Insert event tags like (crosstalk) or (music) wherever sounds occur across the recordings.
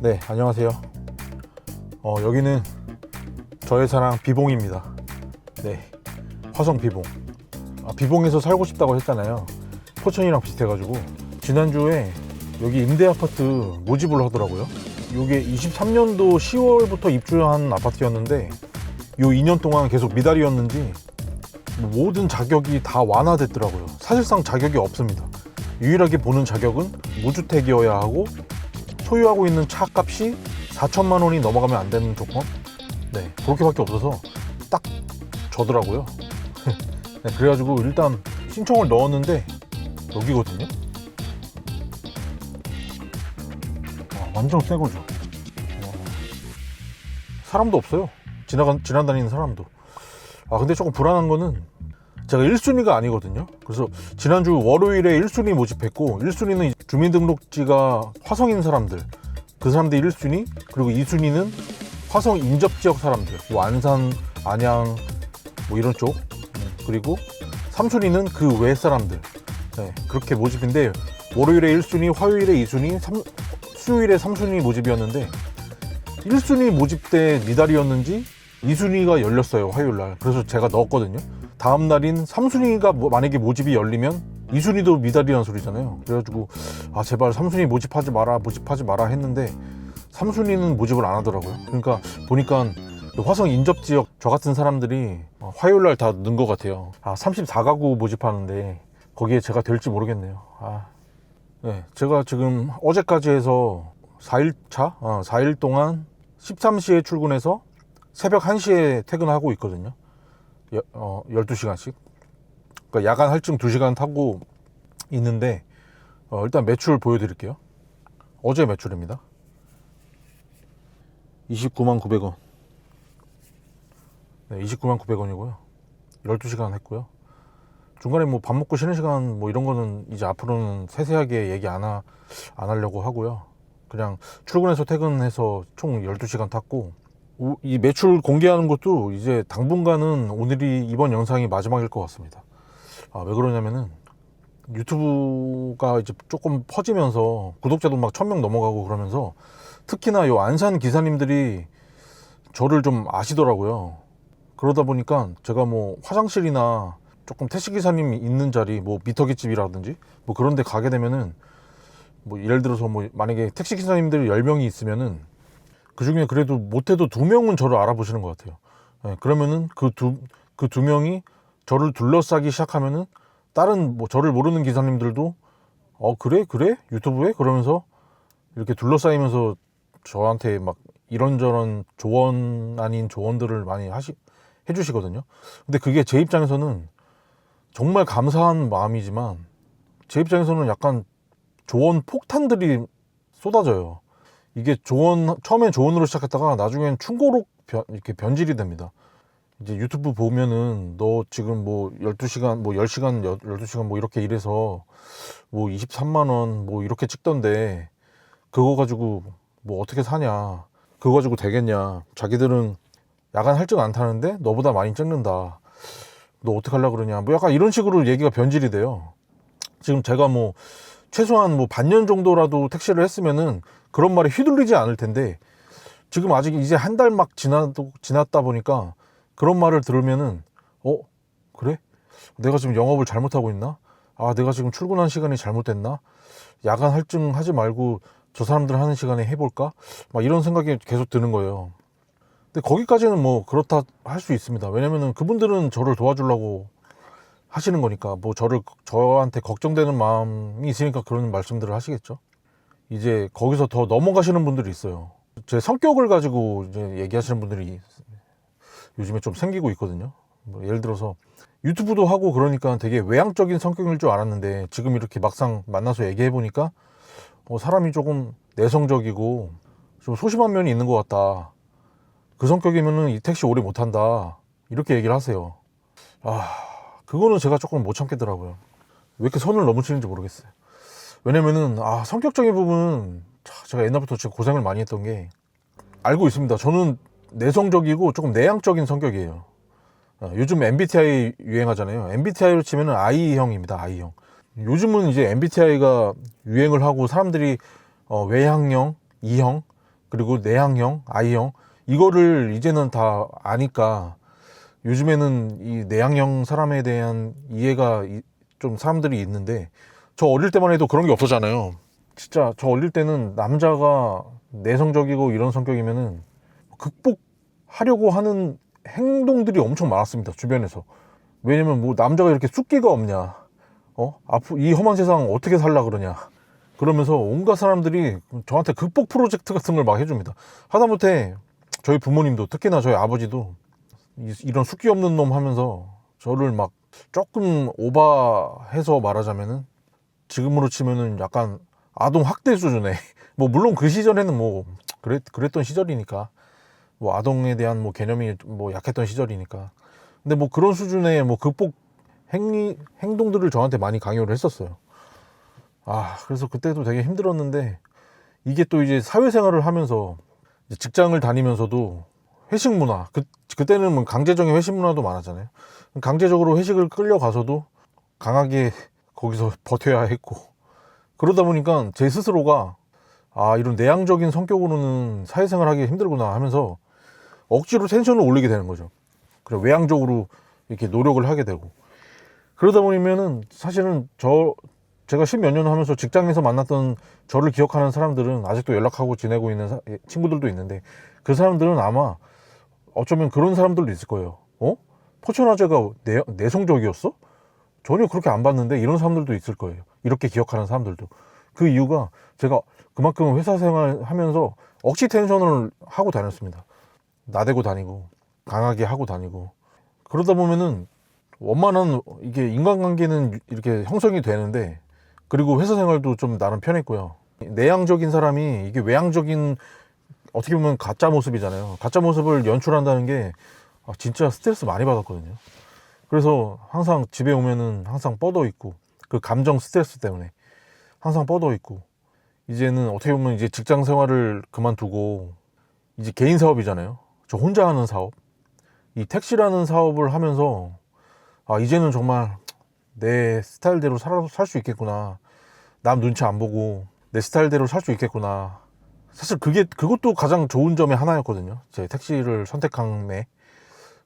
네, 안녕하세요. 어, 여기는 저의 사랑 비봉입니다. 네, 화성 비봉. 아, 비봉에서 살고 싶다고 했잖아요. 포천이랑 비슷해가지고 지난주에 여기 임대 아파트 모집을 하더라고요. 이게 23년도 10월부터 입주한 아파트였는데 요 2년 동안 계속 미달이었는지 모든 자격이 다 완화됐더라고요. 사실상 자격이 없습니다. 유일하게 보는 자격은 무주택이어야 하고 소유하고 있는 차 값이 4천만 원이 넘어가면 안 되는 조건? 네, 그렇게밖에 없어서 딱 저더라고요. (laughs) 네, 그래가지고 일단 신청을 넣었는데 여기거든요. 아, 완전 새 거죠. 어, 사람도 없어요. 지나간 지나다니는 사람도. 아 근데 조금 불안한 거는 제가 1순위가 아니거든요. 그래서 지난주 월요일에 1순위 모집했고 1순위는 주민등록지가 화성인 사람들 그 사람들이 1순위 그리고 2순위는 화성 인접 지역 사람들 뭐 안산, 안양 뭐 이런 쪽. 음, 그리고 3순위는 그 외 사람들. 네, 그렇게 모집인데 월요일에 1순위, 화요일에 2순위, 삼- 수요일에 3순위 모집이었는데 1순위 모집 때 미달이었는지 2순위가 열렸어요 화요일 날. 그래서 제가 넣었거든요 다음 날인 3순위가 뭐- 만약에 모집이 열리면 2순위도 미달이라는 소리잖아요. 그래가지고 아 제발 3순위 모집하지 마라 모집하지 마라 했는데 3순위는 모집을 안 하더라고요. 그러니까 보니까 그 화성 인접 지역 저 같은 사람들이 어, 화요일 날다 넣은 것 같아요. 아 34가구 모집하는데 거기에 제가 될지 모르겠네요. 아 네, 제가 지금 어제까지 해서 4일 차, 어, 4일 동안 13시에 출근해서 새벽 1시에 퇴근하고 있거든요. 여, 어, 12시간씩. 그러니까 야간 할증 2시간 타고 있는데, 어, 일단 매출 보여드릴게요. 어제 매출입니다. 29만 900원. 네, 29만 900원이고요. 12시간 했고요. 중간에 뭐 밥 먹고 쉬는 시간 뭐 이런 거는 이제 앞으로는 세세하게 얘기 안, 하, 안 하려고 하고요. 그냥 출근해서 퇴근해서 총 12시간 탔고 오- 이 매출 공개하는 것도 이제 당분간은 오늘이 이번 영상이 마지막일 것 같습니다. 아, 왜 그러냐면은 유튜브가 이제 조금 퍼지면서 구독자도 막 1000명 넘어가고 그러면서 특히나 요 안산 기사님들이 저를 좀 아시더라고요. 그러다 보니까 제가 뭐 화장실이나 조금 택시 기사님이 있는 자리 뭐 미터기 집이라든지 뭐 그런 데 가게 되면은 뭐 예를 들어서 뭐 만약에 택시 기사님들이 10명이 있으면은 그 중에 그래도 못해도 두 명은 저를 알아보시는 것 같아요. 예, 그러면은 그 두 그 두 명이 저를 둘러싸기 시작하면은 다른 뭐 저를 모르는 기사님들도 어 그래 그래 유튜브에 그러면서 이렇게 둘러싸이면서 저한테 막 이런저런 조언 아닌 조언들을 많이 하시 해주시거든요. 근데 그게 제 입장에서는 정말 감사한 마음이지만 제 입장에서는 약간 조언 폭탄들이 쏟아져요. 이게 조언 처음엔 조언으로 시작했다가 나중엔 충고로 변, 이렇게 변질이 됩니다. 이제 유튜브 보면은 너 지금 뭐 12시간 뭐 10시간 12시간 뭐 이렇게 일해서 뭐 23만 원 뭐 이렇게 찍던데 그거 가지고 뭐 어떻게 사냐? 그거 가지고 되겠냐? 자기들은 야간 할증 안 타는데 너보다 많이 찍는다. 너 어떻게 하려고 그러냐? 뭐 약간 이런 식으로 얘기가 변질이 돼요. 지금 제가 뭐 최소한 뭐 반년 정도라도 택시를 했으면은 그런 말에 휘둘리지 않을 텐데 지금 아직 이제 한 달 막 지났다 보니까 그런 말을 들으면은 어? 그래? 내가 지금 영업을 잘못하고 있나? 아 내가 지금 출근한 시간이 잘못됐나? 야간 할증 하지 말고 저 사람들 하는 시간에 해볼까? 막 이런 생각이 계속 드는 거예요. 근데 거기까지는 뭐 그렇다 할 수 있습니다. 왜냐면은 그분들은 저를 도와주려고 하시는 거니까 뭐 저를 저한테 걱정되는 마음이 있으니까 그런 말씀들을 하시겠죠. 이제 거기서 더 넘어가시는 분들이 있어요. 제 성격을 가지고 이제 얘기하시는 분들이 요즘에 좀 생기고 있거든요. 뭐 예를 들어서 유튜브도 하고 그러니까 되게 외향적인 성격일 줄 알았는데 지금 이렇게 막상 만나서 얘기해 보니까 어, 사람이 조금 내성적이고 좀 소심한 면이 있는 것 같다. 그 성격이면은 이 택시 오래 못 한다. 이렇게 얘기를 하세요. 아, 그거는 제가 조금 못 참겠더라고요. 왜 이렇게 선을 넘으시는지 모르겠어요. 왜냐면은, 아, 성격적인 부분은 차, 제가 옛날부터 진짜 고생을 많이 했던 게 알고 있습니다. 저는 내성적이고 조금 내향적인 성격이에요. 어, 요즘 MBTI 유행하잖아요. MBTI로 치면 은 I형입니다. I형. 요즘은 이제 MBTI가 유행을 하고 사람들이 어, 외향형, E형 그리고 내향형, I형 이거를 이제는 다 아니까 요즘에는 이 내향형 사람에 대한 이해가 이- 좀 사람들이 있는데 저 어릴 때만 해도 그런 게 없었잖아요. 진짜 저 어릴 때는 남자가 내성적이고 이런 성격이면은 극복하려고 하는 행동들이 엄청 많았습니다. 주변에서. 왜냐면 뭐 남자가 이렇게 숫기가 없냐. 어? 앞으로 이 험한 세상 어떻게 살라 그러냐. 그러면서 온갖 사람들이 저한테 극복 프로젝트 같은 걸 막 해줍니다. 하다못해 저희 부모님도 특히나 저희 아버지도 이- 이런 숫기 없는 놈 하면서 저를 막 조금 오바해서 말하자면은 지금으로 치면은 약간 아동 학대 수준의 (laughs) 뭐 물론 그 시절에는 뭐 그랬, 그랬던 시절이니까 뭐 아동에 대한 뭐 개념이 뭐 약했던 시절이니까 근데 뭐 그런 수준의 뭐 극복 행위 행동들을 저한테 많이 강요를 했었어요. 아 그래서 그때도 되게 힘들었는데 이게 또 이제 사회생활을 하면서 이제 직장을 다니면서도 회식 문화 그 그때는 뭐 강제적인 회식 문화도 많았잖아요. 강제적으로 회식을 끌려가서도 강하게 거기서 버텨야 했고 그러다 보니까 제 스스로가 아 이런 내향적인 성격으로는 사회생활 하기 힘들구나 하면서 억지로 텐션을 올리게 되는 거죠. 그래 외향적으로 이렇게 노력을 하게 되고 그러다 보면은 사실은 저 제가 십몇 년 하면서 직장에서 만났던 저를 기억하는 사람들은 아직도 연락하고 지내고 있는 사- 친구들도 있는데 그 사람들은 아마 어쩌면 그런 사람들도 있을 거예요. 어? 포천화재가 내, 내성적이었어? 전혀 그렇게 안 봤는데 이런 사람들도 있을 거예요. 이렇게 기억하는 사람들도. 그 이유가 제가 그만큼 회사 생활 하면서 억지 텐션을 하고 다녔습니다. 나대고 다니고 강하게 하고 다니고 그러다 보면은 원만한 이게 인간관계는 이렇게 형성이 되는데 그리고 회사 생활도 좀 나름 편했고요. 내향적인 사람이 이게 외향적인 어떻게 보면 가짜 모습이잖아요. 가짜 모습을 연출한다는 게 아, 진짜 스트레스 많이 받았거든요. 그래서 항상 집에 오면은 항상 뻗어 있고 그 감정 스트레스 때문에 항상 뻗어 있고 이제는 어떻게 보면 이제 직장 생활을 그만두고 이제 개인 사업이잖아요. 저 혼자 하는 사업. 이 택시라는 사업을 하면서 아 이제는 정말 내 스타일대로 살수 있겠구나. 남 눈치 안 보고 내 스타일대로 살 수 있겠구나. 사실 그게 그것도 가장 좋은 점의 하나였거든요. 제 택시를 선택함에.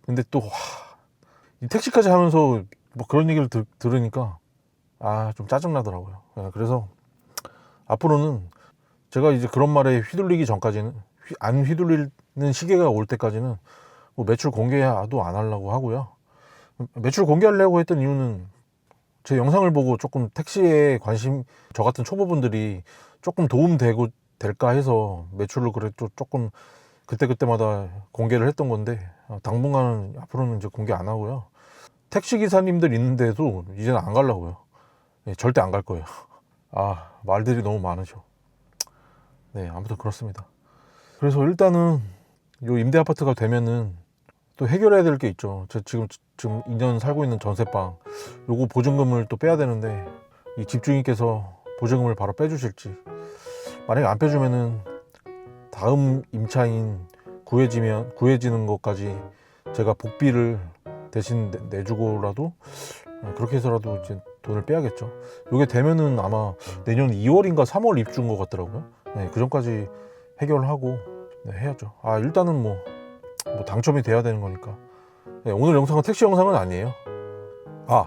근데 또 와, 이 택시까지 하면서 뭐 그런 얘기를 들, 들으니까 아 좀 짜증 나더라고요. 예, 그래서 앞으로는 제가 이제 그런 말에 휘둘리기 전까지는 휘- 안 휘둘리는 시기가 올 때까지는 뭐 매출 공개도 안 하려고 하고요. 매출 공개하려고 했던 이유는 제 영상을 보고 조금 택시에 관심 저 같은 초보분들이 조금 도움되고 될까 해서 매출을 그래도 조금 그때그때마다 공개를 했던 건데 어, 당분간은 앞으로는 이제 공개 안 하고요. 택시 기사님들 있는데도 이제는 안 가려고요. 네, 절대 안 갈 거예요. 아 말들이 너무 많으죠. 네 아무튼 그렇습니다. 그래서 일단은 요 임대 아파트가 되면은 또 해결해야 될 게 있죠. 저 지금 지금 2년 살고 있는 전세방 요거 보증금을 또 빼야 되는데 이 집주인께서 보증금을 바로 빼주실지 만약에 안 빼주면은 다음 임차인 구해지면 구해지는 것까지 제가 복비를 대신 내- 내주고라도 어, 그렇게 해서라도 이제 돈을 빼야겠죠. 요게 되면은 아마 내년 2월인가 3월 입주인 것 같더라고요. 네, 그 전까지 해결하고 네, 해야죠. 아 일단은 뭐, 뭐 당첨이 돼야 되는 거니까. 네, 오늘 영상은 택시 영상은 아니에요. 아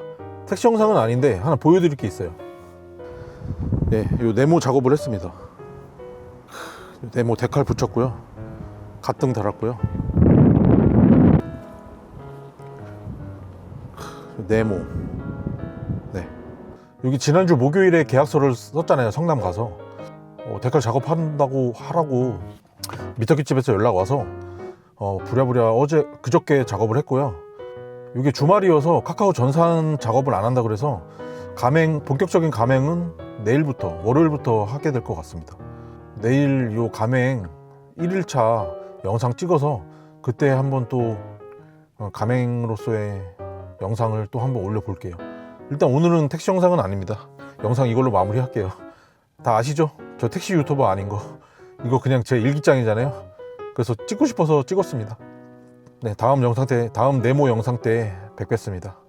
택시 영상은 아닌데 하나 보여드릴 게 있어요. 네, 요 네모 작업을 했습니다. 네모 데칼 붙였고요. 가등 달았고요. 네모. 네. 여기 지난주 목요일에 계약서를 썼잖아요. 성남 가서. 어, 데칼 작업한다고 하라고 미터기 집에서 연락 와서 어, 부랴부랴 어제 그저께 작업을 했고요. 이게 주말이어서 카카오 전산 작업을 안 한다 그래서 가맹 본격적인 가맹은 내일부터 월요일부터 하게 될 것 같습니다. 내일 요 가맹 1일차 영상 찍어서 그때 한번 또 어, 가맹으로서의 영상을 또 한번 올려볼게요. 일단 오늘은 택시 영상은 아닙니다. 영상 이걸로 마무리할게요. 다 아시죠? 저 택시 유튜버 아닌 거. 이거 그냥 제 일기장이잖아요. 그래서 찍고 싶어서 찍었습니다. 네, 다음 영상 때, 다음 네모 영상 때 뵙겠습니다.